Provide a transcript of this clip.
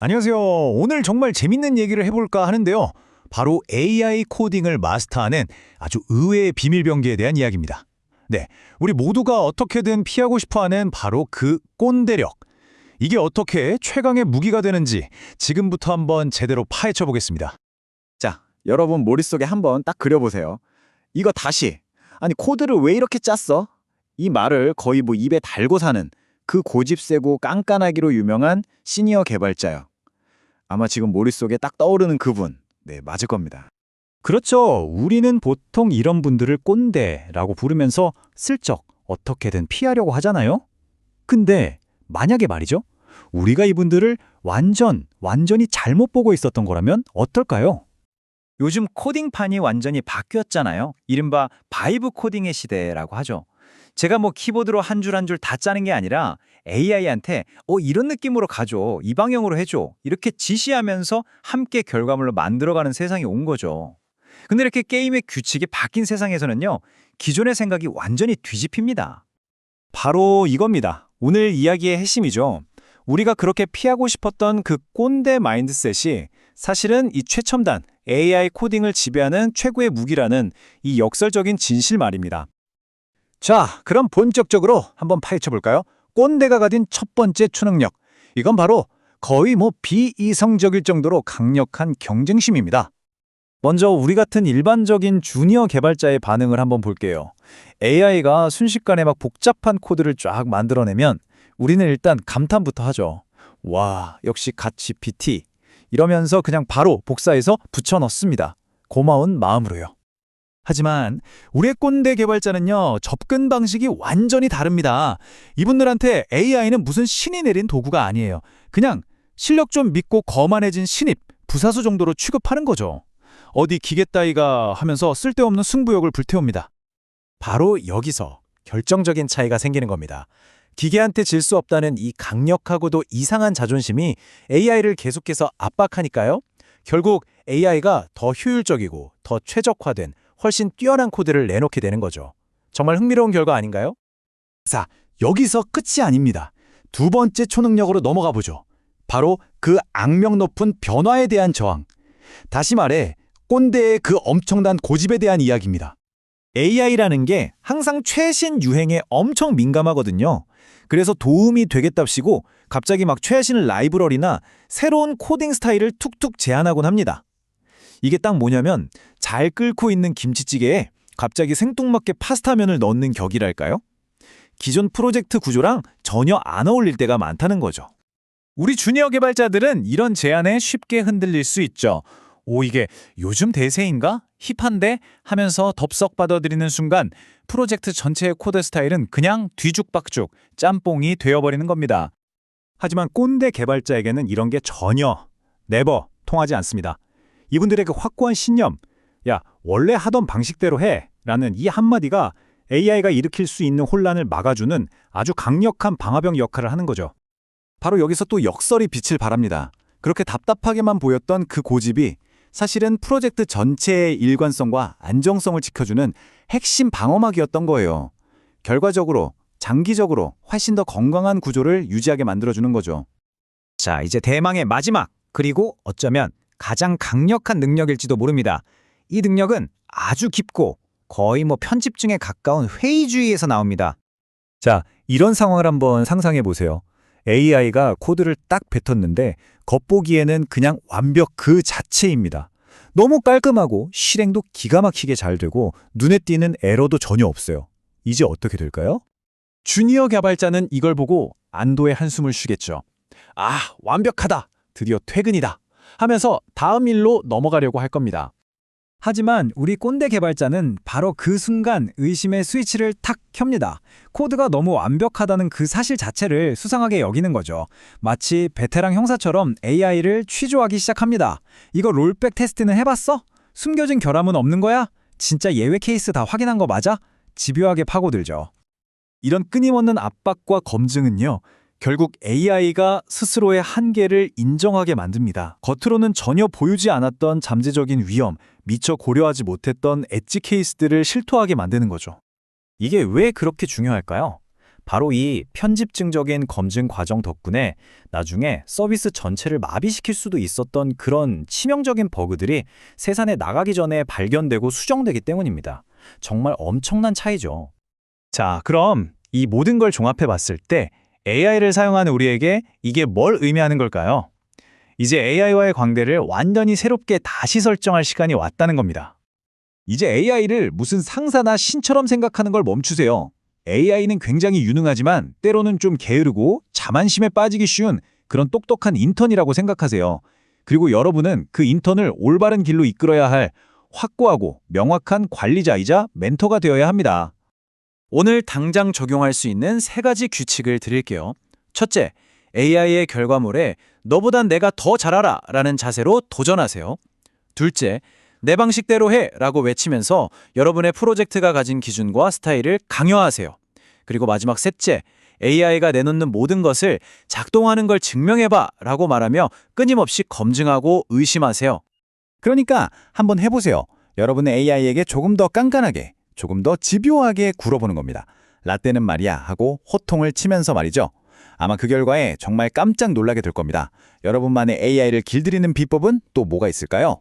안녕하세요. 오늘 정말 재밌는 얘기를 해볼까 하는데요. 바로 AI 코딩을 마스터하는 아주 의외의 비밀 병기에 대한 이야기입니다. 네, 우리 모두가 어떻게든 피하고 싶어하는 바로 그 꼰대력. 이게 어떻게 최강의 무기가 되는지 지금부터 한번 제대로 파헤쳐 보겠습니다. 자, 여러분 머릿속에 한번 딱 그려보세요. 이거 다시. 아니, 코드를 왜 이렇게 짰어? 이 말을 거의 뭐 입에 달고 사는 그 고집 세고 깐깐하기로 유명한 시니어 개발자요. 아마 지금 머릿속에 딱 떠오르는 그분. 네, 맞을 겁니다. 그렇죠. 우리는 보통 이런 분들을 꼰대라고 부르면서 슬쩍 어떻게든 피하려고 하잖아요. 근데 만약에 말이죠. 우리가 이분들을 완전, 완전히 잘못 보고 있었던 거라면 어떨까요? 요즘 코딩판이 완전히 바뀌었잖아요. 이른바 바이브 코딩의 시대라고 하죠. 제가 뭐 키보드로 한 줄 한 줄 다 짜는 게 아니라 AI한테 어 이런 느낌으로 가줘. 이 방향으로 해줘. 이렇게 지시하면서 함께 결과물로 만들어가는 세상이 온 거죠. 근데 이렇게 게임의 규칙이 바뀐 세상에서는요. 기존의 생각이 완전히 뒤집힙니다. 바로 이겁니다. 오늘 이야기의 핵심이죠. 우리가 그렇게 피하고 싶었던 그 꼰대 마인드셋이 사실은 이 최첨단 AI 코딩을 지배하는 최고의 무기라는 이 역설적인 진실 말입니다. 자, 그럼 본격적으로 한번 파헤쳐 볼까요? 꼰대가 가진 첫 번째 초능력. 이건 바로 거의 뭐 비이성적일 정도로 강력한 경쟁심입니다. 먼저 우리 같은 일반적인 주니어 개발자의 반응을 한번 볼게요. AI가 순식간에 막 복잡한 코드를 쫙 만들어내면 우리는 일단 감탄부터 하죠. 와, 역시 갓 GPT. 이러면서 그냥 바로 복사해서 붙여 넣습니다. 고마운 마음으로요. 하지만 우리의 꼰대 개발자는요, 접근 방식이 완전히 다릅니다. 이분들한테 AI는 무슨 신이 내린 도구가 아니에요. 그냥 실력 좀 믿고 거만해진 신입, 부사수 정도로 취급하는 거죠. 어디 기계 따위가 하면서 쓸데없는 승부욕을 불태웁니다. 바로 여기서 결정적인 차이가 생기는 겁니다. 기계한테 질 수 없다는 이 강력하고도 이상한 자존심이 AI를 계속해서 압박하니까요. 결국 AI가 더 효율적이고 더 최적화된 훨씬 뛰어난 코드를 내놓게 되는 거죠. 정말 흥미로운 결과 아닌가요? 자, 여기서 끝이 아닙니다. 두 번째 초능력으로 넘어가 보죠. 바로 그 악명 높은 변화에 대한 저항. 다시 말해 꼰대의 그 엄청난 고집에 대한 이야기입니다. AI라는 게 항상 최신 유행에 엄청 민감하거든요. 그래서 도움이 되겠답시고 갑자기 막 최신 라이브러리나 새로운 코딩 스타일을 툭툭 제안하곤 합니다. 이게 딱 뭐냐면 잘 끓고 있는 김치찌개에 갑자기 생뚱맞게 파스타면을 넣는 격이랄까요? 기존 프로젝트 구조랑 전혀 안 어울릴 때가 많다는 거죠. 우리 주니어 개발자들은 이런 제안에 쉽게 흔들릴 수 있죠. 오, 이게 요즘 대세인가? 힙한데? 하면서 덥석 받아들이는 순간 프로젝트 전체의 코드 스타일은 그냥 뒤죽박죽, 짬뽕이 되어버리는 겁니다. 하지만 꼰대 개발자에게는 이런 게 전혀, 네버, 통하지 않습니다. 이분들의 그 확고한 신념, 야, 원래 하던 방식대로 해! 라는 이 한마디가 AI가 일으킬 수 있는 혼란을 막아주는 아주 강력한 방화벽 역할을 하는 거죠. 바로 여기서 또 역설이 빛을 발합니다. 그렇게 답답하게만 보였던 그 고집이 사실은 프로젝트 전체의 일관성과 안정성을 지켜주는 핵심 방어막이었던 거예요. 결과적으로 장기적으로 훨씬 더 건강한 구조를 유지하게 만들어주는 거죠. 자, 이제 대망의 마지막, 그리고 어쩌면 가장 강력한 능력일지도 모릅니다. 이 능력은 아주 깊고 거의 뭐 편집증에 가까운 회의주의에서 나옵니다. 자, 이런 상황을 한번 상상해 보세요. AI가 코드를 딱 뱉었는데 겉보기에는 그냥 완벽 그 자체입니다. 너무 깔끔하고 실행도 기가 막히게 잘 되고 눈에 띄는 에러도 전혀 없어요. 이제 어떻게 될까요? 주니어 개발자는 이걸 보고 안도의 한숨을 쉬겠죠. 아, 완벽하다. 드디어 퇴근이다. 하면서 다음 일로 넘어가려고 할 겁니다. 하지만 우리 꼰대 개발자는 바로 그 순간 의심의 스위치를 탁 켭니다. 코드가 너무 완벽하다는 그 사실 자체를 수상하게 여기는 거죠. 마치 베테랑 형사처럼 AI를 취조하기 시작합니다. 이거 롤백 테스트는 해봤어? 숨겨진 결함은 없는 거야? 진짜 예외 케이스 다 확인한 거 맞아? 집요하게 파고들죠. 이런 끊임없는 압박과 검증은요. 결국 AI가 스스로의 한계를 인정하게 만듭니다. 겉으로는 전혀 보이지 않았던 잠재적인 위험, 미처 고려하지 못했던 엣지 케이스들을 실토하게 만드는 거죠. 이게 왜 그렇게 중요할까요? 바로 이 편집증적인 검증 과정 덕분에 나중에 서비스 전체를 마비시킬 수도 있었던 그런 치명적인 버그들이 세상에 나가기 전에 발견되고 수정되기 때문입니다. 정말 엄청난 차이죠. 자, 그럼 이 모든 걸 종합해 봤을 때 AI를 사용하는 우리에게 이게 뭘 의미하는 걸까요? 이제 AI와의 관계를 완전히 새롭게 다시 설정할 시간이 왔다는 겁니다. 이제 AI를 무슨 상사나 신처럼 생각하는 걸 멈추세요. AI는 굉장히 유능하지만 때로는 좀 게으르고 자만심에 빠지기 쉬운 그런 똑똑한 인턴이라고 생각하세요. 그리고 여러분은 그 인턴을 올바른 길로 이끌어야 할 확고하고 명확한 관리자이자 멘토가 되어야 합니다. 오늘 당장 적용할 수 있는 세 가지 규칙을 드릴게요. 첫째, AI의 결과물에 너보단 내가 더 잘 알아 라는 자세로 도전하세요. 둘째, 내 방식대로 해 라고 외치면서 여러분의 프로젝트가 가진 기준과 스타일을 강요하세요. 그리고 마지막 셋째, AI가 내놓는 모든 것을 작동하는 걸 증명해봐 라고 말하며 끊임없이 검증하고 의심하세요. 그러니까 한번 해보세요. 여러분의 AI에게 조금 더 깐깐하게, 조금 더 집요하게 굴어보는 겁니다. 라떼는 말이야 하고 호통을 치면서 말이죠. 아마 그 결과에 정말 깜짝 놀라게 될 겁니다. 여러분만의 AI를 길들이는 비법은 또 뭐가 있을까요?